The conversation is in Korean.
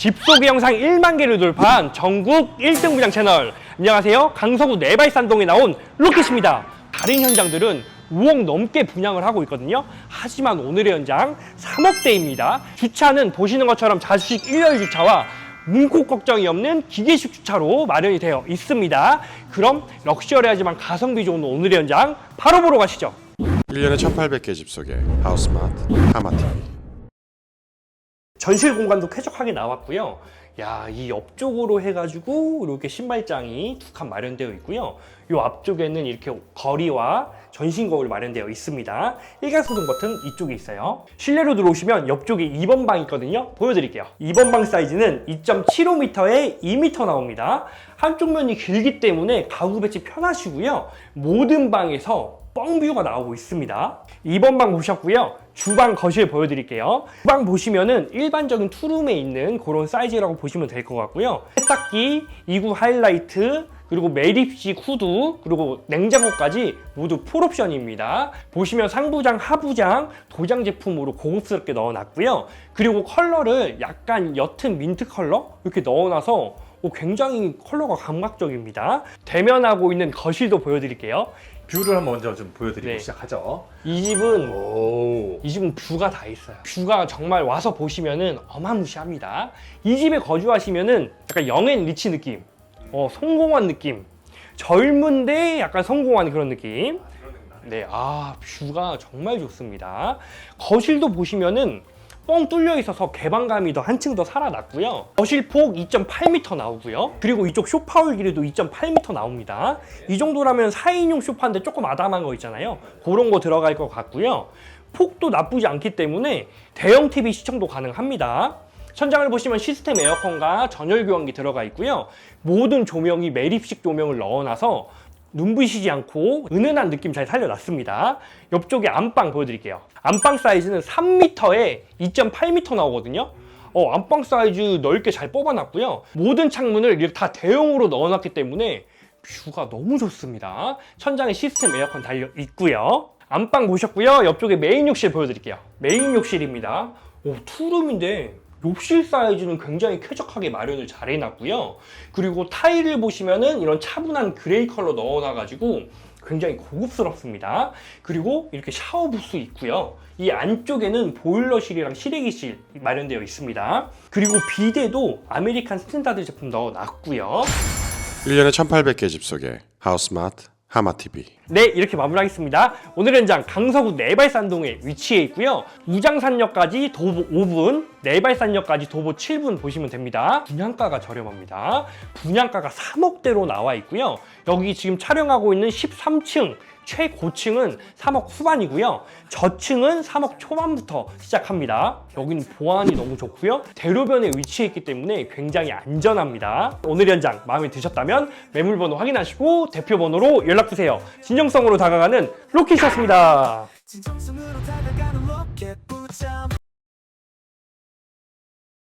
집소개 영상 1만 개를 돌파한 전국 1등 부장 채널. 안녕하세요. 강서구 내발산동에 나온 로켓입니다. 다른 현장들은 5억 넘게 분양을 하고 있거든요. 하지만 오늘의 현장 3억대입니다. 주차는 보시는 것처럼 자주식 1열 주차와 문콕 걱정이 없는 기계식 주차로 마련이 되어 있습니다. 그럼 럭셔리하지만 가성비 좋은 오늘의 현장 바로 보러 가시죠. 1년에 1800개 집 속에 하우스마트, 하마TV 전실 공간도 쾌적하게 나왔고요. 야, 이 옆쪽으로 해가지고 이렇게 신발장이 두 칸 마련되어 있고요. 이 앞쪽에는 이렇게 거리와 전신 거울 마련되어 있습니다. 일괄소등 버튼 이쪽에 있어요. 실내로 들어오시면 옆쪽에 2번 방 있거든요. 보여드릴게요. 2번 방 사이즈는 2.75m에 2m 나옵니다. 한쪽 면이 길기 때문에 가구 배치 편하시고요. 모든 방에서 뻥뷰가 나오고 있습니다. 2번 방 보셨고요. 주방 거실 보여드릴게요. 주방 보시면은 일반적인 투룸에 있는 그런 사이즈라고 보시면 될 것 같고요. 세탁기, 2구 하이라이트, 그리고 매립식 후드, 그리고 냉장고까지 모두 풀옵션입니다. 보시면 상부장, 하부장 도장 제품으로 고급스럽게 넣어놨고요. 그리고 컬러를 약간 옅은 민트 컬러 이렇게 넣어놔서 오, 굉장히 컬러가 감각적입니다. 대면하고 있는 거실도 보여드릴게요. 뷰를 한번 먼저 좀 보여드리고 네. 시작하죠. 이 집은 오. 이 집은 뷰가 다 있어요. 뷰가 정말 와서 보시면은 어마무시합니다. 이 집에 거주하시면은 약간 영앤 리치 느낌, 어, 성공한 느낌, 젊은데 약간 성공한 그런 느낌. 네, 아 뷰가 정말 좋습니다. 거실도 보시면은 뻥 뚫려 있어서 개방감이 더 한층 더 살아났고요. 거실 폭 2.8m 나오고요. 그리고 이쪽 쇼파홀 길이도 2.8m 나옵니다. 이 정도라면 4인용 쇼파인데 조금 아담한 거 있잖아요. 그런 거 들어갈 것 같고요. 폭도 나쁘지 않기 때문에 대형 TV 시청도 가능합니다. 천장을 보시면 시스템 에어컨과 전열 교환기 들어가 있고요. 모든 조명이 매립식 조명을 넣어놔서 눈부시지 않고 은은한 느낌 잘 살려놨습니다. 옆쪽에 안방 보여드릴게요. 안방 사이즈는 3m에 2.8m 나오거든요. 어, 안방 사이즈 넓게 잘 뽑아놨고요. 모든 창문을 이렇게 다 대용으로 넣어놨기 때문에 뷰가 너무 좋습니다. 천장에 시스템 에어컨 달려 있고요. 안방 보셨고요. 옆쪽에 메인 욕실 보여드릴게요. 메인 욕실입니다. 오, 투룸인데 욕실 사이즈는 굉장히 쾌적하게 마련을 잘 해놨고요. 그리고 타일을 보시면은 이런 차분한 그레이 컬러 넣어놔가지고 굉장히 고급스럽습니다. 그리고 이렇게 샤워 부스 있고요. 이 안쪽에는 보일러실이랑 실외기실 마련되어 있습니다. 그리고 비데도 아메리칸 스탠다드 제품 넣어놨고요. 1년에 1800개 집 속에 하우스마트, 하마TV 네, 이렇게 마무리하겠습니다. 오늘 현장 강서구 내발산동에 위치해 있고요. 우장산역까지 도보 5분, 내발산역까지 도보 7분 보시면 됩니다. 분양가가 저렴합니다. 분양가가 3억대로 나와 있고요. 여기 지금 촬영하고 있는 13층 최고층은 3억 후반이고요. 저층은 3억 초반부터 시작합니다. 여기는 보안이 너무 좋고요. 대로변에 위치해 있기 때문에 굉장히 안전합니다. 오늘 현장 마음에 드셨다면 매물번호 확인하시고 대표번호로 연락주세요. 진정성으로 다가가는 로켓이었습니다.